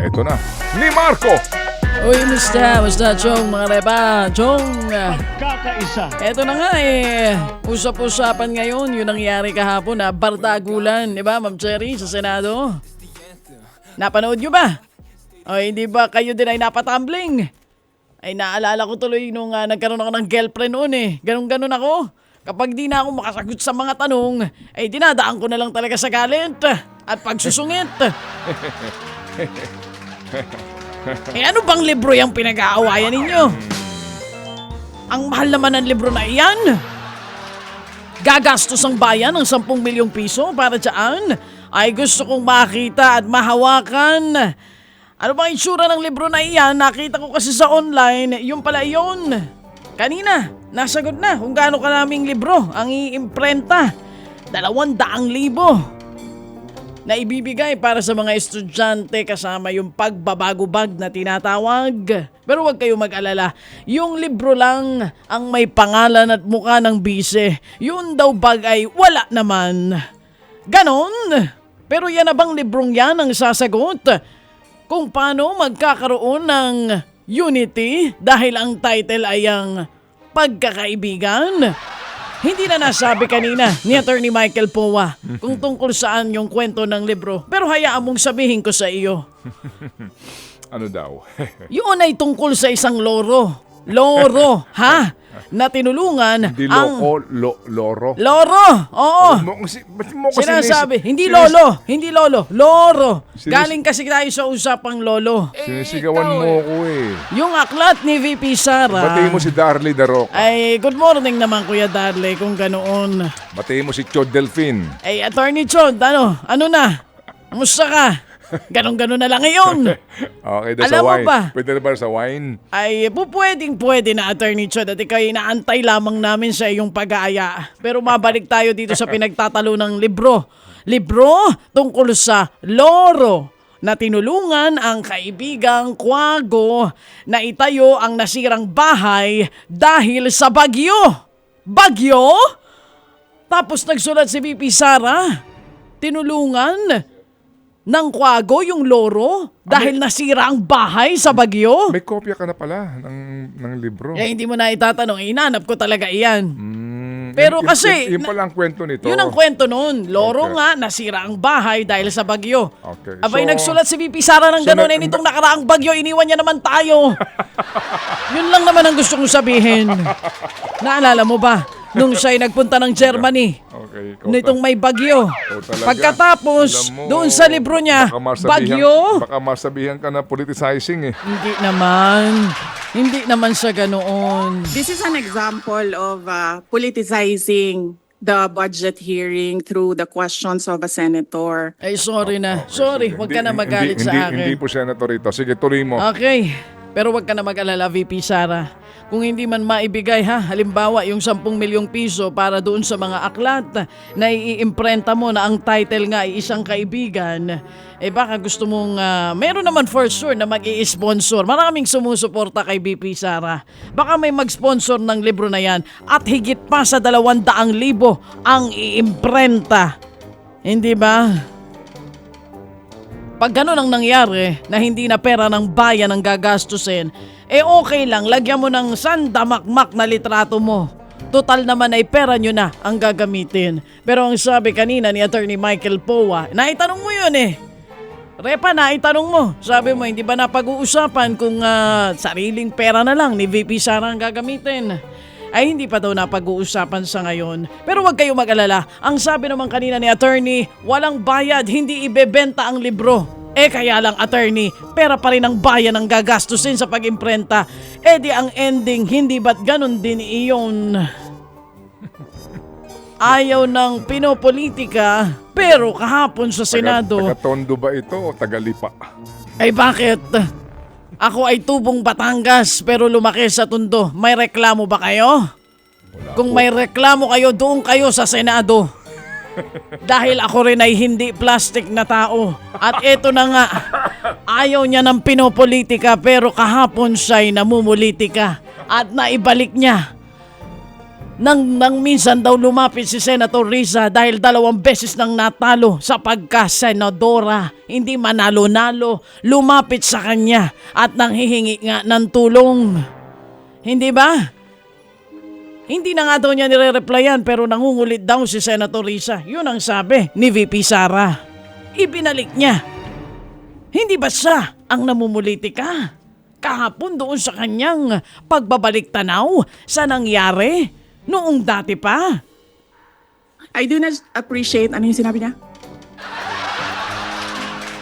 Eto na, ni Marco. Uy, musta? Musta, Chong? Mga reba, Chong? Kakaisa. Eto na nga eh. Usap-usapan ngayon yung nangyari kahapon na bardagulan, di ba, Ma'am Cherry, sa Senado? Napanood nyo ba? O hindi ba kayo din ay napatumbling? Ay naalala ko tuloy nung ah, nagkaroon ako ng girlfriend noon eh. Ganon-ganon ako. Kapag di na ako makasagot sa mga tanong, ay dinadaan ko na lang talaga sa galit at pagsusungit. eh ano bang libro yung pinag-aawayan ninyo? Ang mahal naman ng libro na iyan. Gagastos ang bayan ng 10 milyong piso para dyan. Ay gusto kong makita at mahawakan. Ano bang itsura ng libro na iyan? Nakita ko kasi sa online, yung pala yun. Kanina, nasagot na kung gaano karaming libro ang iimprenta. Dalawang daang libo na ibibigay para sa mga estudyante kasama yung pagbabago-bag na tinatawag. Pero huwag kayo mag-alala, yung libro lang ang may pangalan at mukha ng bise. Yun daw bag ay wala naman. Ganon? Pero yan na bang librong yan ang sasagot? Kung paano magkakaroon ng unity dahil ang title ay ang pagkakaibigan? Hindi na nasabi kanina ni Attorney Michael Powa kung tungkol saan yung kwento ng libro. Pero hayaan mong sabihin ko sa iyo. Ano daw? Yun ay tungkol sa isang loro. Loro, ha? Na tinulungan Di ang... loko, lo, loro. Loro! Oo! Mo, kasi, ba't mo kasi Sinasabi, hindi sinis- lolo, hindi lolo, loro. Sinis- Galing kasi tayo sa usapang lolo. Sinisigawan mo ko eh. Yung aklat ni VP Sara. Batiin mo si Darly Darok. Ay, good morning naman Kuya Darley kung ganoon. Batiin mo si Chod Delfin. Ay, Attorney Chod, ano? Ano na? Kamusta ka? Ganon-ganon na lang ngayon. Okay, sa Alam mo wine. ba? Pwede na ba sa wine? Ay, po pwedeng pwede na Attorney Chod at ikaw inaantay lamang namin sa iyong pag-aaya. Pero mabalik tayo dito sa pinagtatalo ng libro. Libro tungkol sa loro na tinulungan ang kaibigang Kwago na itayo ang nasirang bahay dahil sa bagyo. Bagyo? Tapos nagsulat si BP Sara, tinulungan ng Kwago yung loro dahil nasira ang bahay sa bagyo. May kopya ka na pala ng, ng libro. Eh, hindi mo na itatanong, inanap ko talaga iyan. Mm, Pero yun- kasi- Yun, yun pala ang kwento nito. Yun ang kwento noon. Loro Okay. nga, nasira ang bahay dahil sa bagyo. Okay. Abay, So- nagsulat si VP Sara ng So, gano'n, na- eh, nitong nakaraang bagyo, iniwan niya naman tayo. Yun lang naman ang gusto kong sabihin. Naalala mo ba? Nung siya'y nagpunta ng Germany, Okay. ikaw nitong may bagyo. Talaga. Pagkatapos, Alam mo, doon sa libro niya, baka masabihan- bagyo. Baka masabihan ka na politicizing eh. Hindi naman. Hindi naman sa ganoon. This is an example of uh, politicizing the budget hearing through the questions of a senator. Ay, sorry na. Sorry, huwag ka na Hindi- magalit hindi, sa hindi, akin. Hindi po senator ito. Sige, tuloy mo. Okay. Pero wag ka na mag-alala, VP Sara. Kung hindi man maibigay ha, halimbawa yung 10 milyong piso para doon sa mga aklat na iimprenta mo na ang title nga ay isang kaibigan, eh baka gusto mong, ah, meron naman for sure na mag sponsor Maraming sumusuporta kay VP Sara. Baka may mag-sponsor ng libro na yan at higit pa sa 200,000 ang iimprenta. Hindi ba? Pag ganun ang nangyari na hindi na pera ng bayan ang gagastusin, eh okay lang, lagyan mo ng sandamakmak na litrato mo. Total naman ay pera nyo na ang gagamitin. Pero ang sabi kanina ni Attorney Michael Powa, naitanong mo yun eh. Repa, naitanong mo. Sabi mo, hindi ba napag-uusapan kung ah, sariling pera na lang ni VP Sara ang gagamitin? Ay hindi pa daw napag-uusapan sa ngayon. Pero huwag kayo mag-alala. Ang sabi naman kanina ni attorney, walang bayad, hindi ibebenta ang libro. Eh kaya lang attorney, pera pa rin ang bayan ang gagastusin sa pag-imprenta. Eh di ang ending, hindi ba't ganun din iyon? Ayaw ng pinopolitika, pero kahapon sa Senado... Taga, ba ito o Tagalipa? Ay bakit? Ako ay tubong Batangas pero lumaki sa Tondo. May reklamo ba kayo? Kung may reklamo kayo, doon kayo sa Senado. Dahil ako rin ay hindi plastic na tao. At eto na nga, ayaw niya ng pinopolitika pero kahapon siya'y namumulitika. At naibalik niya nang, nang minsan daw lumapit si Senator Risa dahil dalawang beses nang natalo sa pagka-senadora. Hindi manalo-nalo, lumapit sa kanya at nanghihingi nga ng tulong. Hindi ba? Hindi na nga daw niya nire-replyan pero nangungulit daw si Senator Risa. Yun ang sabi ni VP Sara. Ibinalik niya. Hindi ba siya ang namumulitika? Kahapon doon sa kanyang pagbabalik tanaw sa nangyari noong dati pa. I do not appreciate, ano yung sinabi niya?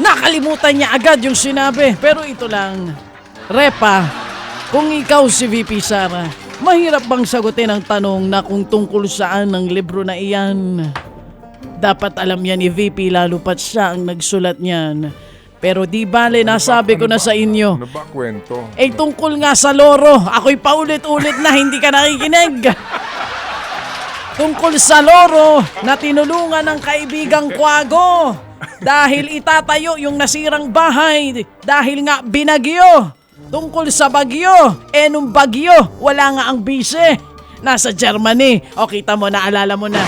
Nakalimutan niya agad yung sinabi. Pero ito lang, Repa, kung ikaw si VP Sara, mahirap bang sagutin ang tanong na kung tungkol saan ng libro na iyan? Dapat alam yan ni VP lalo pat siya ang nagsulat niyan. Pero di bale nasabi ko na sa inyo, Ano ba kwento? eh tungkol nga sa loro, ako'y paulit-ulit na hindi ka nakikinig. Tungkol sa loro na tinulungan ng kaibigang Kwago dahil itatayo yung nasirang bahay dahil nga binagyo. Tungkol sa bagyo, eh nung bagyo, wala nga ang bise. Nasa Germany. O kita mo, naalala mo na.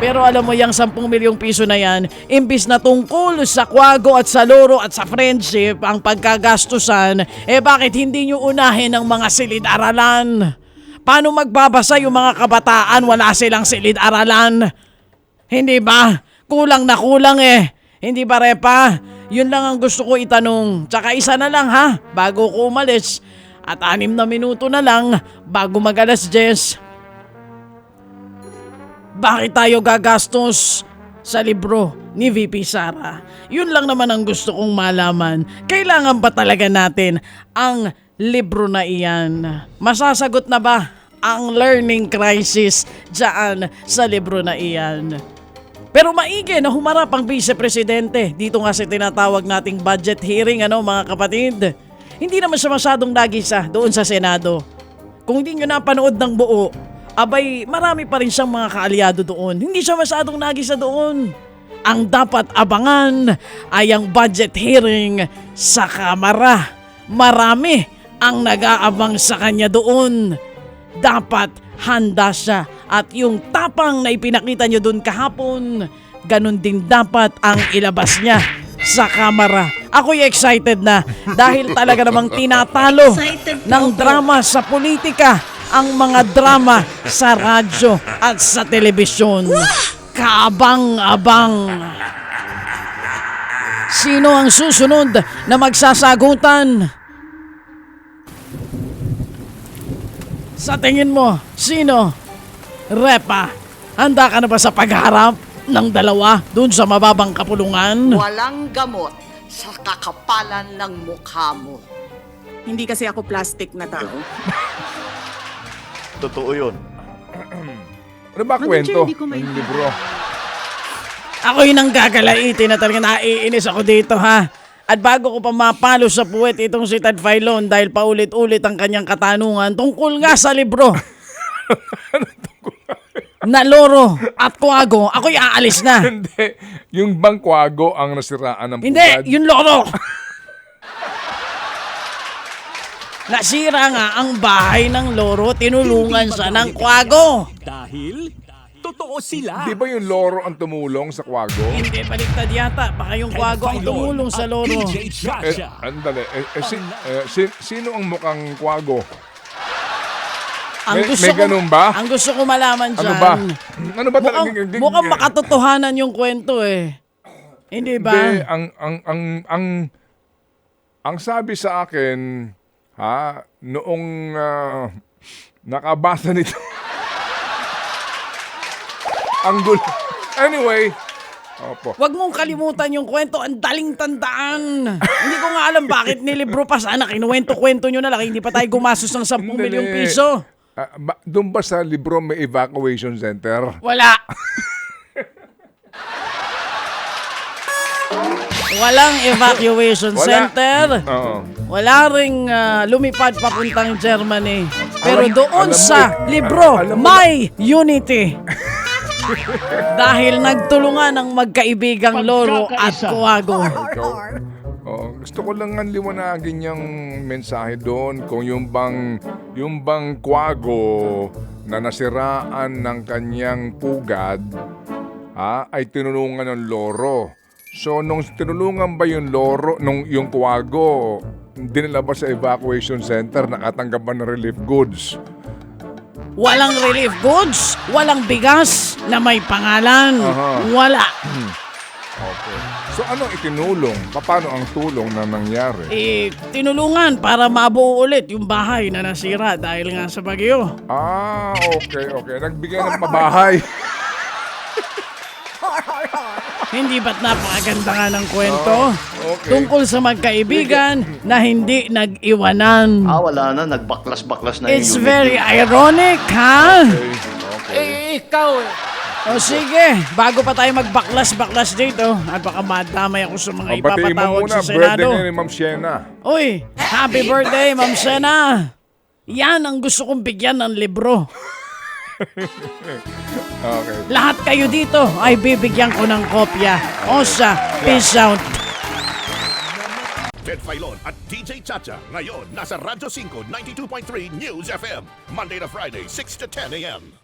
Pero alam mo yung 10 milyong piso na yan, imbis na tungkol sa kwago at sa loro at sa friendship ang pagkagastusan, eh bakit hindi nyo unahin ang mga silid-aralan? Paano magbabasa yung mga kabataan wala silang silid-aralan? Hindi ba? Kulang na kulang eh. Hindi ba repa? Yun lang ang gusto ko itanong. Tsaka isa na lang ha, bago ko umalis. At anim na minuto na lang bago mag alas 10. Bakit tayo gagastos sa libro ni VP Sara? Yun lang naman ang gusto kong malaman. Kailangan ba talaga natin ang libro na iyan? Masasagot na ba ang learning crisis dyan sa libro na iyan? Pero maigi na humarap ang Vice Presidente. Dito nga sa tinatawag nating budget hearing ano mga kapatid. Hindi naman siya masyadong nagisa doon sa Senado. Kung hindi nyo napanood ng buo, abay marami pa rin siyang mga kaalyado doon. Hindi siya masyadong nagisa doon. Ang dapat abangan ay ang budget hearing sa Kamara. Marami ang nag-aabang sa kanya doon. Dapat handa siya at yung tapang na ipinakita nyo doon kahapon, ganun din dapat ang ilabas niya sa kamera. Ako'y excited na dahil talaga namang tinatalo ng drama sa politika ang mga drama sa radyo at sa telebisyon. Kaabang-abang. Sino ang susunod na magsasagutan? Sa tingin mo, sino? Repa, handa ka na ba sa pagharap ng dalawa dun sa mababang kapulungan? Walang gamot sa kakapalan ng mukha mo. Hindi kasi ako plastic na tao. Totoo yun. Ano ba kwento? hindi ko may- Ang libro. Ako'y nang gagalaitin na talaga naiinis ako dito ha. At bago ko pa mapalo sa puwet itong si Ted Filon dahil paulit-ulit ang kanyang katanungan tungkol nga sa libro. na loro at kuwago, ako'y aalis na. Hindi. Yung bangkwago ang nasiraan ng Hindi, pugad. yung loro. Nasira nga ang bahay ng loro, tinulungan siya ng kwago. Dahil totoo sila. Di ba yung loro ang tumulong sa kwago? Hindi, baliktad yata. Baka yung kwago ang tumulong sa loro. DJ Eh, Chacha. andali. Eh, eh, si, eh, si- sino ang mukhang kwago? Ang May- gusto may ganun ba? Ang gusto ko malaman dyan. Ano ba? Ano ba Mukhang, talaga? mukhang makatotohanan yung kwento eh. Hindi ba? Hindi, ang, ang, ang, ang, ang sabi sa akin, ha, noong ah, nakabasa nito, ang gulo. Anyway, opo. Huwag mong kalimutan yung kwento. Ang daling tandaan. hindi ko nga alam bakit nilibro pa sana. Kinuwento-kwento nyo na lang. Hindi pa tayo gumastos ng 10 Hindi. milyong piso. Ah, ba, doon ba sa libro may evacuation center? Wala. Walang evacuation Wala. center. Oo. Wala ring ah, lumipad papuntang Germany. Pero Alam- doon alam mo sa eh, libro, alam mo may unity. Dahil nagtulungan ang magkaibigang Loro at Kuwago. Ikaw, oh, gusto ko lang nga liwanagin yung mensahe doon kung yung bang yung bang kwago na nasiraan ng kanyang pugad ha, ay tinulungan ng loro. So, nung tinulungan ba yung loro, nung yung kuwago, dinala ba sa evacuation center, nakatanggap ba ng relief goods? Walang relief goods, walang bigas na may pangalan. Aha. Wala. Okay. So, ano itinulong? Paano ang tulong na nangyari? Eh, tinulungan para mabuo ulit yung bahay na nasira dahil nga sa bagyo. Ah, okay, okay. Nagbigay ng pabahay. Hindi ba't napakaganda nga ng kwento? Oh, okay. Tungkol sa magkaibigan na hindi nag-iwanan. Ah, wala na. Nagbaklas-baklas na It's yung unit very ironic, ha? Okay, okay. Eh, ikaw eh. O sige, bago pa tayo magbaklas-baklas dito, at baka madamay ako sa mga mo ipapatawag muna, sa birthday Senado. ngayon ni Ma'am Sienna. Uy, happy birthday, Ma'am Sena! Yan ang gusto kong bigyan ng libro. Okay. Lahat kayo dito ay bibigyan ko ng kopya. Osa, peace out. Ted Filon at DJ Chacha. Ngayon, nasa Radyo 5, 92.3 News FM. Monday to Friday, 6 to 10 a.m.